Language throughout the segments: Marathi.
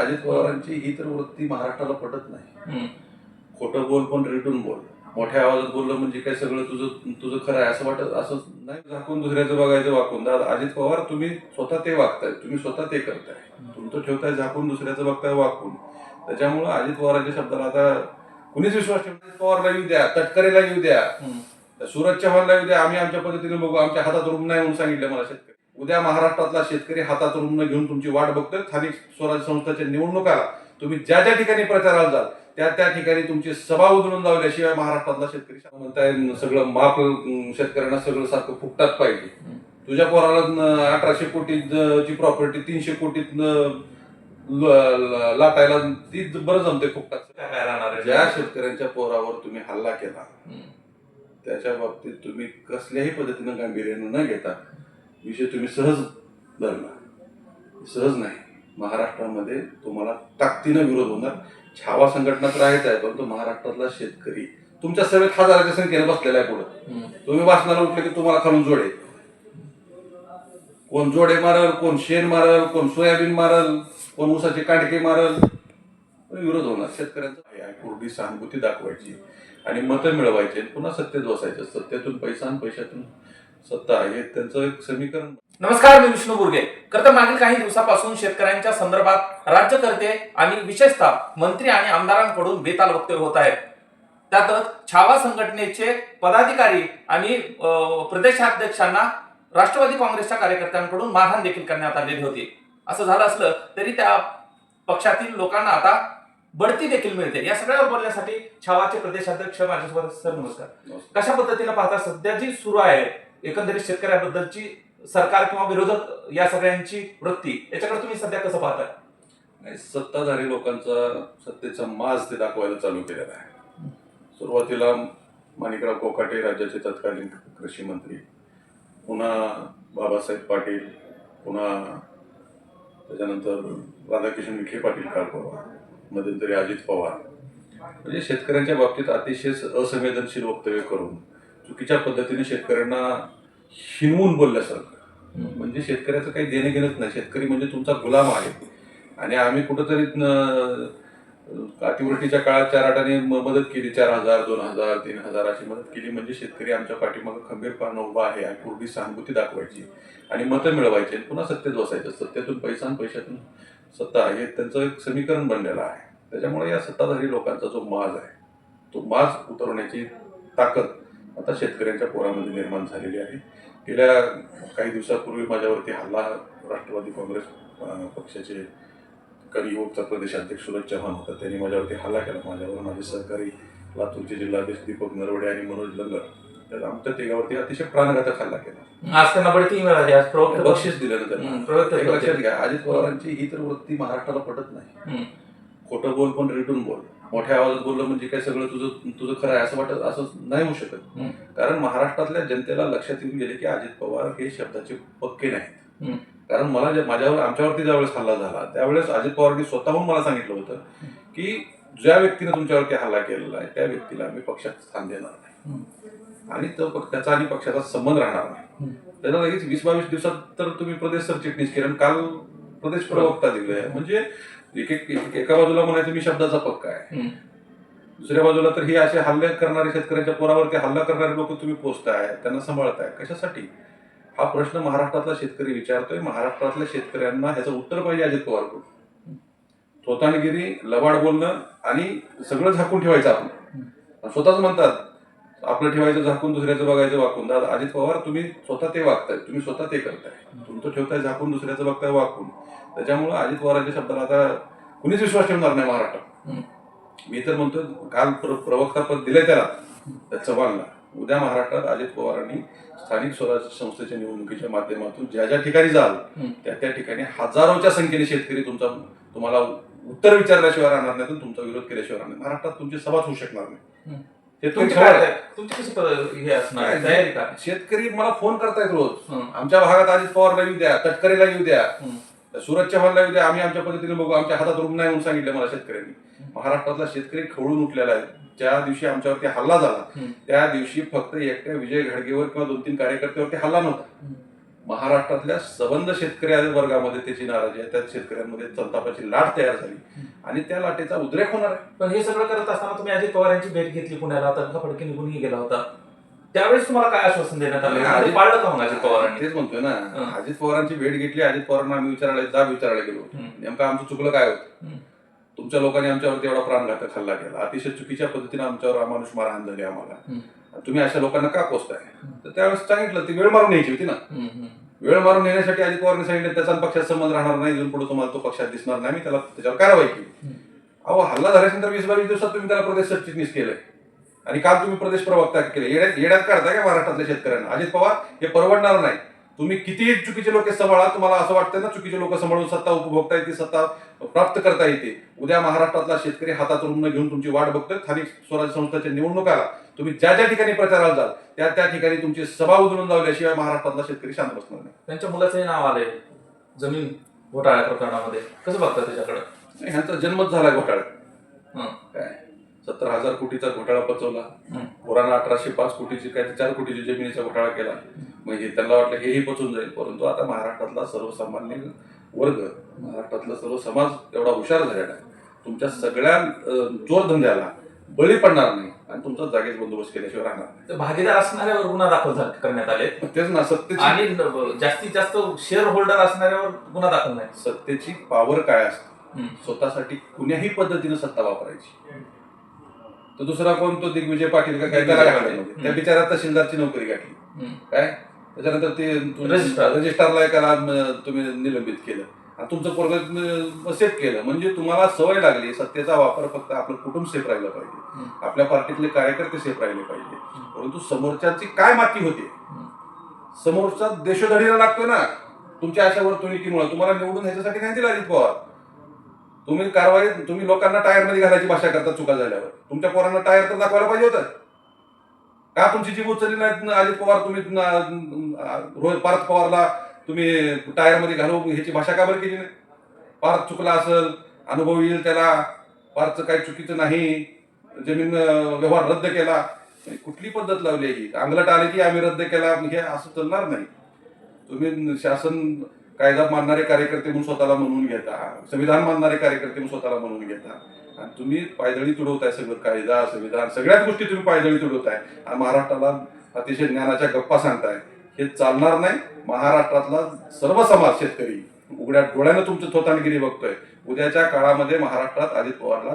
अजित पवारांची ही तर वृत्ती महाराष्ट्राला पटत नाही. खोटं बोल पण रिटून बोल. मोठ्या आवाजात बोललं म्हणजे काय सगळं तुझं तुझं खरं आहे असं वाटत असं नाही झाकून दुसऱ्याचं बघायचं वाकून. अजित पवार तुम्ही स्वतः ते वागताय. तुम्ही स्वतः ते करताय. तुमचं ठेवताय झाकून दुसऱ्याचं बघताय वाकून. त्याच्यामुळं अजित पवारांच्या शब्दाला आता कुणीच विश्वास ठेवत. पवारला येऊ द्या तटकरेला येऊ द्या. सूरज चव्हाणला येऊ द्या. आम्ही आमच्या पद्धतीने बघू. आमच्या हातात रुग्ण नाही म्हणून सांगितलं मला शेतकरी. उद्या महाराष्ट्रातला शेतकरी हातात रुग्ण घेऊन तुमची वाट बघतोय स्थानिक स्वराज्य संस्थांच्या निवडणुकाला तुम्ही ज्या ज्या ठिकाणी प्रचाराला जाल त्या त्या ठिकाणी तुमची सभा उधळून लावल्याशिवाय महाराष्ट्रातला शेतकरी म्हणताय सगळं माप अं, शेतकऱ्यांना सगळं सारखं फुकटात पाहिजे तुझ्या पोराला अठराशे कोटी ची प्रॉपर्टी तीनशे कोटीत लाटायला ती बरं जमते फुकटात काय राहणार आहे? ज्या शेतकऱ्यांच्या पोरावर तुम्ही हल्ला केला. त्याच्या बाबतीत तुम्ही कसल्याही पद्धतीनं गांभीर्यानं न घेता विषय तुम्ही सहज धरला. सहज नाही. महाराष्ट्रामध्ये तुम्हाला ताकदीनं विरोध होणार. छावा संघटना तर आहेच आहे परंतु महाराष्ट्रातला शेतकरी तुमच्या सभेत हजाराच्या संख्येने बसलेला आहे पुढे. तुम्ही वाचनाला उठले की तुम्हाला खालून जोडे. कोण जोडे मारल कोण शेण मारल कोण सोयाबीन मारल कोण ऊसाचे कांडके मारल विरोध होणार. शेतकऱ्यांचा पूर्वी सहानुभूती दाखवायची आणि मतं मिळवायची पुन्हा सत्तेत बसायचं. सत्तेतून पैसा आणि पैशातून सत्ता हे त्यांचं एक समीकरण. नमस्कार मी विष्णू बुर्गे. खरं तर मागील काही दिवसापासून शेतकऱ्यांच्या संदर्भात राज्यकर्ते आणि विशेषतः मंत्री आणि आमदारांकडून बेताल वक्तव्य होत आहेत. त्यातच छावा संघटनेचे पदाधिकारी आणि प्रदेशाध्यक्षांना राष्ट्रवादी काँग्रेसच्या कार्यकर्त्यांकडून मारहाण देखील करण्यात आलेली होती. असं झालं असलं तरी त्या पक्षातील लोकांना आता बढती देखील मिळते. या सगळ्यावर बोलण्यासाठी छावाचे प्रदेशाध्यक्ष माझ्यासोबत सर नमस्कार. कशा पद्धतीने पाहता सध्या जी सुरू आहे एकंदरीत शेतकऱ्याबद्दलची सरकार किंवा विरोधक या सगळ्यांची वृत्ती याच्याकडे तुम्ही सध्या कसं पाहताय? नाही, सत्ताधारी लोकांचा सत्तेचा माज ते दाखवायला चालू केलेला आहे. सुरुवातीला माणिकराव कोकाटे राज्याचे तत्कालीन कृषी मंत्री पुन्हा बाबासाहेब पाटील पुन्हा त्याच्यानंतर राधाकिशन विखे पाटील काळ पवार मध्यंतरी अजित पवार. म्हणजे शेतकऱ्यांच्या बाबतीत अतिशय असंवेदनशील वक्तव्य करून चुकीच्या पद्धतीने शेतकऱ्यांना हिनवून बोलल्यासारखं म्हणजे शेतकऱ्याचं काही देणं घेणंच नाही. शेतकरी म्हणजे तुमचा गुलाम आहे. आणि आम्ही कुठंतरी अतिवृष्टीच्या काळात चार आटाने म- मदत केली. चार हजार दोन हजार तीन हजार अशी मदत केली म्हणजे शेतकरी आमच्या पाठीमागं खंबीरपणे उभा आहे आणि पूर्वी सहानुभूती दाखवायची आणि मतं मिळवायची आणि पुन्हा सत्तेत बसायचं. सत्तेतून पैसा आणि पैशातून सत्ता हे त्यांचं एक समीकरण बनलेलं आहे. त्याच्यामुळे या सत्ताधारी लोकांचा जो माज आहे तो माज उतरवण्याची ताकद आता शेतकऱ्यांच्या पोरामध्ये निर्माण झालेली आहे. गेल्या काही दिवसापूर्वी माझ्यावरती हल्ला राष्ट्रवादी काँग्रेस पक्षाचे कवी युवकचा प्रदेशाध्यक्ष सूरज चव्हाण होता. त्यांनी माझ्यावरती हल्ला केला. माझ्यावर माझे सहकारी लातूरचे जिल्हाध्यक्ष दीपक नरवडे आणि मनोज लंगर तर आमच्या तिघावरती अतिशय प्राणघातक हल्ला केला. आज त्यांना बढती मिळाली आज प्रवक्ते बक्षीस दिलं लक्षात घ्या अजित पवारांची ही तर वृत्ती महाराष्ट्राला पटत नाही. खोटं बोल पण रिटून बोल. मोठ्या आवाजात बोललं म्हणजे काय सगळं तुझं तुझं खरं आहे असं वाटत असं नाही होऊ शकत. कारण महाराष्ट्रातल्या जनतेला लक्षात येऊन गेले की अजित पवार हे शब्दाचे पक्के नाहीत. कारण मला जे माझ्यावर आमच्यावरती ज्यावेळेस हल्ला झाला त्यावेळेस अजित पवारांनी स्वतःहून मला सांगितलं होतं की ज्या व्यक्तीने तुमच्यावरती हल्ला केलेला आहे त्या व्यक्तीला आम्ही पक्षात स्थान देणार नाही. आणि तो त्याचा आणि पक्षाचा संबंध राहणार नाही. त्याला लगेच वीस बावीस दिवसात तर तुम्ही प्रदेश सरचिटणीस केलं. आणि काल प्रदेश प्रवक्ता दिले म्हणजे एक एक एक- बाजूला म्हणायचं मी शब्दाचा पक्का आहे. दुसऱ्या बाजूला तर ही असे हल्ले करणारे शेतकऱ्यांच्या पोरावरती हल्ला करणारे लोक तुम्ही पोचताय त्यांना सांभाळताय. कशासाठी? हा प्रश्न महाराष्ट्रातला शेतकरी विचारतोय. महाराष्ट्रातल्या शेतकऱ्यांना ह्याचं उत्तर पाहिजे अजित पवारकडून. थोतांडगिरी लवाड बोलणं आणि सगळं झाकून ठेवायचं आपण. स्वतःच म्हणतात आपलं ठेवायचं झाकून दुसऱ्याचं बघायचं वाकून. दादा अजित पवार तुम्ही स्वतः ते वागताय. तुम्ही स्वतः ते करताय. तुमचं ठेवताय झाकून दुसऱ्याचं बघताय वाकून. त्याच्यामुळे अजित पवारांच्या शब्दाला आता कुणीच विश्वास ठेवणार नाही महाराष्ट्रात मी तर म्हणतो काल प्रवक्ता पद दिलंय त्याला चव्हाणला. उद्या महाराष्ट्रात अजित पवारांनी स्थानिक स्वराज्य संस्थेच्या निवडणुकीच्या माध्यमातून ज्या ज्या ठिकाणी जाल त्या त्या ठिकाणी हजारोच्या संख्येने शेतकरी तुमचा तुम्हाला उत्तर विचारल्याशिवाय राहणार नाही तुमचा विरोध केल्याशिवाय राहणार नाही महाराष्ट्रात तुमची सभाच होऊ शकणार नाही. शेतकरी तुमची खबर काय आहे. तुमची कशी पद- हे असणार काय आहे? तयारी का? शेतकरी मला फोन करतायत रोज. आमच्या भागात अजित पवारला येऊ द्या तटकरेला येऊ द्या. सूरज चव्हाणला येऊ द्या. आम्ही आमच्या पद्धतीने बघू. आमच्या हातात रुग्ण नाही म्हणून सांगितलं मला शेतकऱ्यांनी. महाराष्ट्रातला शेतकरी खवळून उठलेला आहे. ज्या दिवशी आमच्यावरती हल्ला झाला. त्या दिवशी फक्त एकट्या विजय घाडगेवर किंवा दोन तीन कार्यकर्त्यावरती हल्ला नव्हता. महाराष्ट्रातल्या सबंध शेतकरी वर्गामध्ये त्याची नाराजी आहे. त्या शेतकऱ्यांमध्ये संतापाची लाट तयार झाली. आणि त्या लाटेचा उद्रेक होणार आहे. पण हे सगळं करत असताना तुम्ही अजित पवार यांची भेट घेतली पुण्याला तनखा फडके निघूनही गेला होता. त्यावेळेस तुम्हाला काय आश्वासन देण्यात आलं? आणि पाळलं का मग अजित पवारांनी? तेच म्हणतोय ना. हं. अजित पवारांची भेट घेतली अजित पवारांना आम्ही विचारायला जाब विचारायला गेलो हं. नेमकं आमचं चुकलं काय होतं? हं. तुमच्या लोकांनी आमच्यावरती एवढा प्राणघातक हल्ला केला. अतिशय चुकीच्या पद्धतीने आमच्यावर अमानुष मारहाण झाली आम्हाला. हं. तुम्ही अशा लोकांना का पोचताय तर त्यावेळेस सांगितलं ती वेळ मारून यायची होती ना. हम्म, हम्म. वेळ मारून येण्यासाठी अजित पवारांनी सांगितलं त्याचा पक्षात संबंध राहणार नाही. इथून पुढे तुम्हाला तो पक्षात दिसणार नाही. मी त्याला त्याच्यावर कारवाई केली. अहो हल्ला झाल्यानंतर वीस बावीस दिवसात तुम्ही त्याला प्रदेश सरचिटणीस केलंय. आणि काल तुम्ही प्रदेश प्रवक्ता केले येड्यात येड्यात काढताय का महाराष्ट्रातल्या शेतकऱ्यांना? अजित पवार हे परवडणार नाही. तुम्ही कितीही चुकीचे लोक सांभाळा तुम्हाला असं वाटतं ना चुकीचे लोक सांभाळून सत्ता उपभोगता येते सत्ता प्राप्त करता येते. उद्या महाराष्ट्रातला शेतकरी हातातून घेऊन तुमची वाट बघतोय स्थानिक स्वराज्य संस्थांच्या निवडणुकाला. तुम्ही ज्या ज्या ठिकाणी प्रचाराला जाल त्या त्या ठिकाणी तुमची सभा उधळून लावल्याशिवाय महाराष्ट्रातला शेतकरी शांत बसणार नाही. त्यांच्या मुलाचंही नाव आलंय जमीन घोटाळ्या प्रकरणामध्ये. कसं बघता त्याच्याकडे? ह्यांचा जन्मच झाला घोटाळा. काय? सत्तर हजार कोटीचा घोटाळा पचवला. हं. पोरांना अठराशे पाच कोटीची काय चार कोटीची जमिनीचा घोटाळा केला. म्हणजे त्यांना वाटलं हेही पचून जाईल. परंतु आता महाराष्ट्रातला सर्वसामान्य वर्ग महाराष्ट्रातला सर्व समाज एवढा हुशार झालेला तुमच्या सगळ्या जोरधंद्याला बळी पडणार नाही आणि तुमचा जागेच बंदोबस्त केल्याशिवाय राहणार भागीदार असणाऱ्यावर गुन्हा दाखल करण्यात आले. मग तेच ना सत्तेची आणि जास्तीत जास्त शेअर होल्डर असणाऱ्यावर गुन्हा दाखल नाही. सत्तेची पावर काय असते? हं. स्वतःसाठी कुण्याही पद्धतीनं सत्ता वापरायची. तर दुसरा कोण? तो दिग्विजय पाटील का काय त्याला. त्या बिचारा तहसीलदारची नोकरी गाठली. काय? त्याच्यानंतर ते रजिस्ट्रार. रजिस्ट्रारला एकाला म, तुम्ही निलंबित केलं. आणि तुमचं पोरग सेफ केलं. म्हणजे तुम्हाला सवय लागली. सत्तेचा वापर फक्त आपलं कुटुंब सेफ राहिलं पाहिजे. आपल्या पार्टीतले कार्यकर्ते सेफ राहिले पाहिजे. परंतु समोरच्याची काय माती होते. समोरचा देशोधडीला लागतो ना. तुमच्या अशा वर्तणुकीमुळे तुम्हाला निवडून ह्याच्यासाठी नाही दिला अजित पवार? तुम्ही कारवाई तुम्ही लोकांना टायरमध्ये घालायची भाषा करता चुका झाल्यावर. तुमच्या पोरांना टायर तर दाखवायला पाहिजे होतं. का तुमची जीव उचलली नाही अजित पवार तुम्ही रोहित पार्थ पवारला तुम्ही टायरमध्ये घालू ह्याची भाषा का बरं केली नाही? पार्थ चुकला असेल अनुभव येईल त्याला. पार्थचं काही चुकीचं नाही. जमीन व्यवहार रद्द केला. कुठली पद्धत लावली आहे ही? अंगलट आली की आम्ही रद्द केला. हे असं चालणार नाही. तुम्ही शासन कायदा मानणारे कार्यकर्ते म्हणून स्वतःला म्हणून घेता संविधान मानणारे कार्यकर्ते म्हणून स्वतःला म्हणून घेता आणि तुम्ही पायदळी तुडवताय सगळं कायदा संविधान सगळ्याच गोष्टी तुम्ही पायदळी तुडवताय. आणि महाराष्ट्राला अतिशय ज्ञानाच्या गप्पा सांगताय. हे चालणार नाही. महाराष्ट्रातला सर्व समाज शेतकरी उघड्या डोळ्यानं तुमचं थोतानगिरी बघतोय. उद्याच्या काळामध्ये महाराष्ट्रात अजित पवारला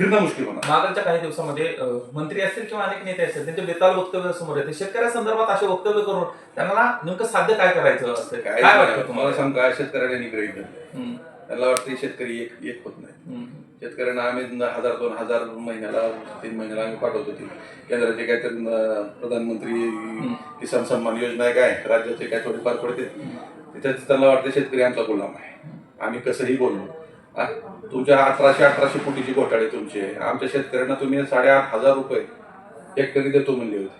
फिरणं मुश्किल होणार. मागच्या काही दिवसामध्ये मंत्री असतील किंवा अनेक नेते असतील त्यांचे बेताल वक्तव्य समोर येते. शेतकऱ्या संदर्भात असे वक्तव्य करून त्यांना नेमकं साध्य काय करायचं असतं? काय वाटतं तुम्हाला? तुम्हाला सांग काय शेतकऱ्याने निग्रहित धरलंय हं. त्यांना वाटतं शेतकरी एक एक होत नाही. शेतकऱ्यांना आम्ही हजार दोन हजार महिन्याला तीन महिन्याला आम्ही पाठवतो ते. केंद्राचे काय तर प्रधानमंत्री किसान सन्मान योजना आहे काय? राज्याचे काय थोडेफार पडते त्याच्यात त्यांना वाटतं शेतकरी आमचा गुलाम आहे. आम्ही कसंही बोललो? तुमच्या अठराशे अठराशे कोटीची घोटाळे तुमचे. आमच्या शेतकऱ्यांना तुम्ही साडेआठ हजार रुपये हेक्टरी देतो म्हणले होते.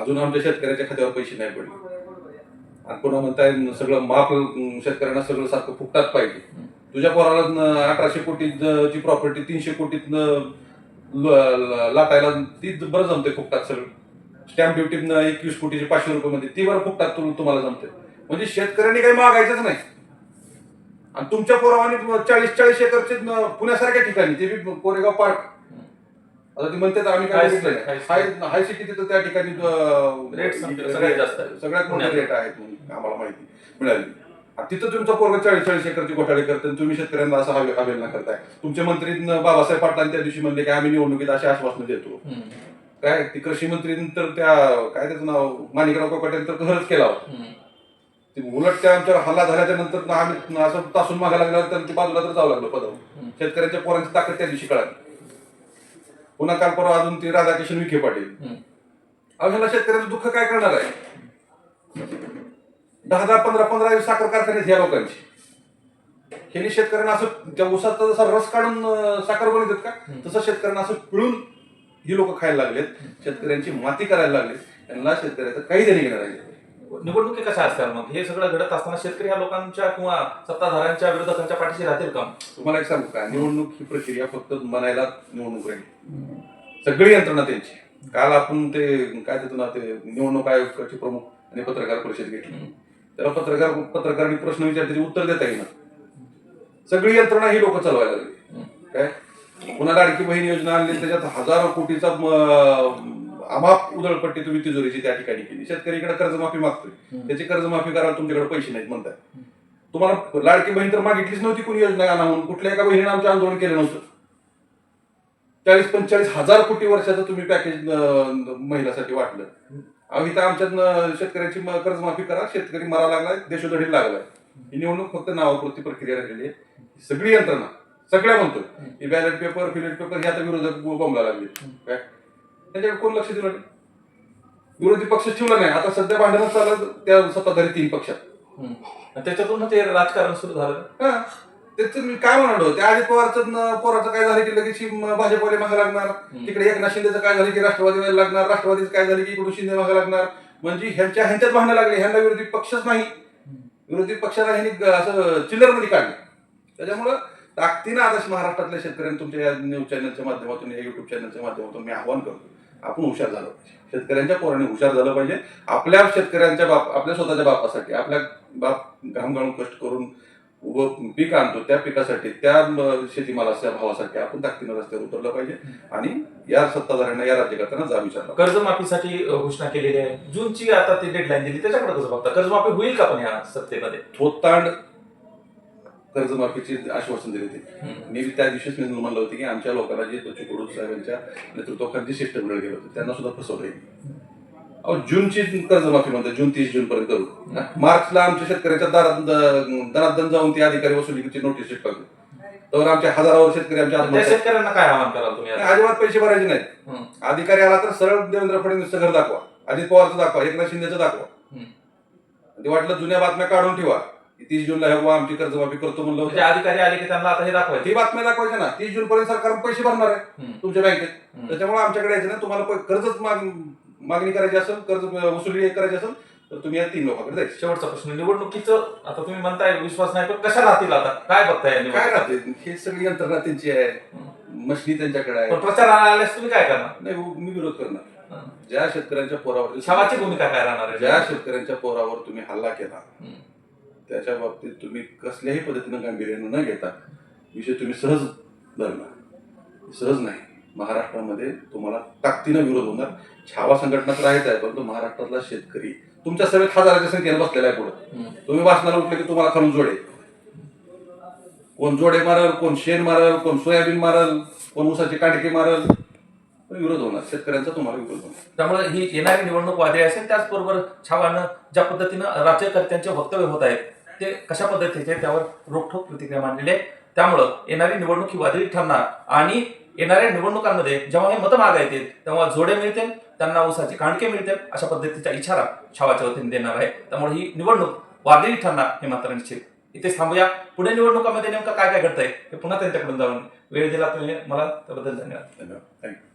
अजून आमच्या शेतकऱ्याच्या खात्यावर पैसे नाही पडले. आणि पुन्हा म्हणताय सगळं माफ शेतकऱ्यांना सगळं सारखं फुकटात पाहिजे. तुझ्या पोराला अठराशे कोटीची प्रॉपर्टी तीनशे कोटीत लाटायला ती बरं जमते फुकटात सगळं. स्टॅम्प ड्युटी एकवीस कोटीचे पाचशे रुपये मध्ये ती बरं फुकटात तुम्हाला जमते म्हणजे शेतकऱ्यांनी काही मागायचंच नाही. आणि तुमच्या पोरावानी चाळीस चाळीस एकरचे न- पुण्यासारख्या ठिकाणी ते बी कोरेगाव पार्क आता ती म्हणते आम्ही काय हाय हाय सिटी तिथं त्या ठिकाणी Rates सगळ्यात जास्त. सगळ्यात मोठे. रेट म्हणून आम्हाला माहिती मिळाली तिथं तुमचा पोरगा चाळीस चाळीस एकरची घोटाळे करते तुम्ही शेतकऱ्यांना असं हवे हवेलना करताय तुमचे मंत्री न- बाबासाहेब पाटलांनी त्या दिवशी म्हणले की आम्ही निवडणुकीत अशी आश्वासनं देतो. काय ती कृषी मंत्री तर त्या काय त्याचं नाव माणिकराव कोकाटे तर कहरच केला होता. ते उलट त्या आमच्या हल्ला झाल्याच्यानंतर आम्ही असं तासून मागायला लागल्यावर त्यांच्या बाजूला तर जावं लागलं पदावर हं. शेतकऱ्यांच्या पोरांची ताकद त्या दिवशी कळाली. पुन्हा काल परवा अजून ते राधाकिशन विखे पाटील. हं. ह्याला शेतकऱ्याचं दुःख काय करणार आहे? दहा दहा पंधरा पंधरा साखर कारखाने आहेत ह्या लोकांची. ह्यांनी शेतकऱ्यांना असं त्या उसाचा जसा रस काढून साखर बनवतात का? तसं शेतकऱ्यांना असं पिळून ही लोक खायला लागलेत. शेतकऱ्यांची माती करायला लागलेत. त्यांना शेतकऱ्याचं काही देणे घेणार आहे निवडणुकी कशा असतात मग? हे सगळं घडत असताना शेतकरी ह्या लोकांच्या किंवा सत्ताधाऱ्यांच्या विरोधकांच्या पाठीशी राहतील का? तुम्हाला एक सांगू का? निवडणूक ही प्रक्रिया फक्त म्हणायला निवडणूक राहील. सगळी यंत्रणा त्यांची. काल आपण ते काय देतो ना ते निवडणूक आयोगाचे प्रमुख आणि पत्रकार परिषद घेतली. त्याला पत्रकार पत्रकारांनी प्रश्न विचारते उत्तर देता येईना. सगळी यंत्रणा ही लोक चालवायला लागली. काय? पुन्हा लाडकी बहीण योजना आणली त्याच्यात हजारो कोटीचा अमाप उधळपट्टी तुम्ही तिजोरीची त्या ठिकाणी केली. शेतकरीकडे कर्जमाफी मागतोय. त्याची कर्जमाफी करायला तुमच्याकडे पैसे नाहीत म्हणताय तुम्हाला लाडकी बहीण तर मागितलीच नव्हती कोणी योजना आणा म्हणून. कुठल्या एका बहिणीनं आमचं आंदोलन केलं नव्हतं. चाळीस पंचेचाळीस हजार कोटी वर्षाचं तुम्ही पॅकेज महिलासाठी वाटलं. अहो इथं आमच्यात शेतकऱ्याची कर्जमाफी करा. शेतकरी मरा लागलाय देशोधडी लागलाय. ही निवडणूक फक्त नावापुरती प्रक्रिया राहिलेली आहे. सगळी यंत्रणा सगळ्या म्हणतोय. बॅलेट पेपर फिलेट पेपर हे आता विरोधक बोंबला लागले. काय? त्यांच्याकडे कोण लक्ष दिलं नाही विरोधी पक्ष ठेवला नाही. आता सध्या भांडण चालत त्या सत्ताधारी तीन पक्षात. त्याच्यातून ते राजकारण सुरू झालं हा. त्याचं मी काय म्हणालो? त्या अजित पवारचं पोराचं काय झालं की लगेच भाजपवाले मागे लागणार? तिकडे एकनाथ शिंदेचं काय झालं की राष्ट्रवादी लागणार? राष्ट्रवादीचं काय झालं की इकडून शिंदे मागे लागणार? म्हणजे ह्यांच्या ह्यांच्यात भांडणं लागले. ह्यांना विरोधी पक्षच नाही. विरोधी पक्षाला ह्यांनी असं चिल्लरमध्ये काढले. त्याच्यामुळं ताकदीनं आता महाराष्ट्रातल्या शेतकऱ्यांनी तुमच्या या न्यूज चॅनलच्या माध्यमातून या युट्यूब चॅनलच्या माध्यमातून मी आव्हान करतो. आपण हुशार झालं पाहिजे. शेतकऱ्यांच्या पोराने हुशार झालं पाहिजे. आपल्या शेतकऱ्यांच्या बाप आपल्या स्वतःच्या बापासाठी आपल्या बाप घाम गाळून कष्ट करून उभं पीक आणतो त्या पिकासाठी त्या शेतीमालाच्या भावासाठी आपण ताकदीनं रस्त्यावर उतरलं पाहिजे. आणि या सत्ताधाऱ्यांना या राज्यकर्त्यांना जा विचारलं कर्जमाफीसाठी घोषणा केलेली आहे. जूनची आता ती डेडलाईन दिली त्याच्याकडे कसं बघता? कर्जमाफी होईल का पण या सत्तेमध्ये? थोतांड कर्जमाफीची आश्वासन दिले होते. मी त्या दिवशीच मी म्हणलं होतं की आमच्या लोकांना जे चिकडू साहेबांच्या नेतृत्वाखाली सिस्टम मिळत गेलं होतं त्यांना सुद्धा फसवलं अहो जूनची कर्जमाफी म्हणतात जून तीस जून पर्यंत करू. मार्चला आमच्या शेतकऱ्याच्या दारात दरात जाऊन ती अधिकारी वसुलीची नोटीस चिटकावली तर आमच्या हजारावर शेतकरी आमच्या शेतकऱ्यांना काय आवाहन कराल तुम्ही? अजिबात पैसे भरायचे नाहीत. अधिकारी आला तर सरळ देवेंद्र फडणवीसचं घर दाखवा. अजित पवारचं दाखवा एकनाथ शिंदेचं दाखवा. ते वाटलं जुन्या बातम्या काढून ठेवा. तीस जूनला हे बुवा आमची कर्जमाफी करतो म्हणलं म्हणजे होतं. अधिकारी आले की त्यांना आता हे दाखवायचे? ती बातम्या दाखवायच्या ना. तीस जून पर्यंत सरकार पैसे भरणार आहे हम्म. तुमच्या बँकेत. हम्म. त्याच्यामुळे आमच्याकडे यायचं ना तुम्हाला प- कर्जच माग मागणी करायची असेल कर्ज वसुली करायची असेल तर तुम्ही या तीन लोकांकडे जायचं. शेवटचा प्रश्न. निवडणुकीचं आता तुम्ही म्हणताय विश्वास नाही पण कशा राहतील आता? काय बघताय या काय निवडणुकीत? राहते हे सगळी यंत्रणा त्यांची आहे. मशनी त्यांच्याकडे आहे. पण प्रचाराला आल्यास तुम्ही काय करणार? नाही मी विरोध करणार. हं. ज्या शेतकऱ्यांच्या पोरावर शवाची भूमिका काय राहणार आहे? ज्या शेतकऱ्यांच्या पोरावर तुम्ही हल्ला केला हम्म. त्याच्या बाबतीत तुम्ही कसल्याही पद्धतीनं गांभीर्यानं न घेता विषय तुम्ही सहज धरला सहज नाही. महाराष्ट्रामध्ये तुम्हाला ताकदीनं विरोध होणार. छावा संघटना तर आहेच आहे परंतु महाराष्ट्रातला शेतकरी तुमच्या सभेत हजाराच्या संख्येने बसलेला आहे पुढे. तुम्ही वाचनाला उठले की तुम्हाला खालून जोडे. कोण जोडे मारल कोण शेण मारल कोण सोयाबीन मारल कोण ऊसाची कांडके मारल विरोध होणार. शेतकऱ्यांचा तुम्हाला विरोध होणार. त्यामुळे ही येणारी निवडणूक वादळी असेल त्याचबरोबर छावानं ज्या पद्धतीनं राज्यकर्त्यांचे वक्तव्य होत आहेत ते कशा पद्धतीचे त्यावर रोखठोक प्रतिक्रिया मांडलेली आहे त्यामुळं येणारी निवडणूक ही वादळी ठरणार. आणि येणाऱ्या निवडणुकांमध्ये जेव्हा हे मतं मागा येतील तेव्हा जोडे मिळतील त्यांना ऊसाची कांडके मिळतील अशा पद्धतीचा इशारा छावाच्या वतीने देणार आहे. त्यामुळे ही निवडणूक वादळी ठरणार हे मात्र निश्चित. इथेच थांबूया. पुढे निवडणुकामध्ये नेमकं काय काय घडतंय हे पुन्हा त्यांच्याकडून जाऊन वेळ दिला तुम्ही. मला त्याबद्दल धन्यवाद. धन्यवाद. थँक्यू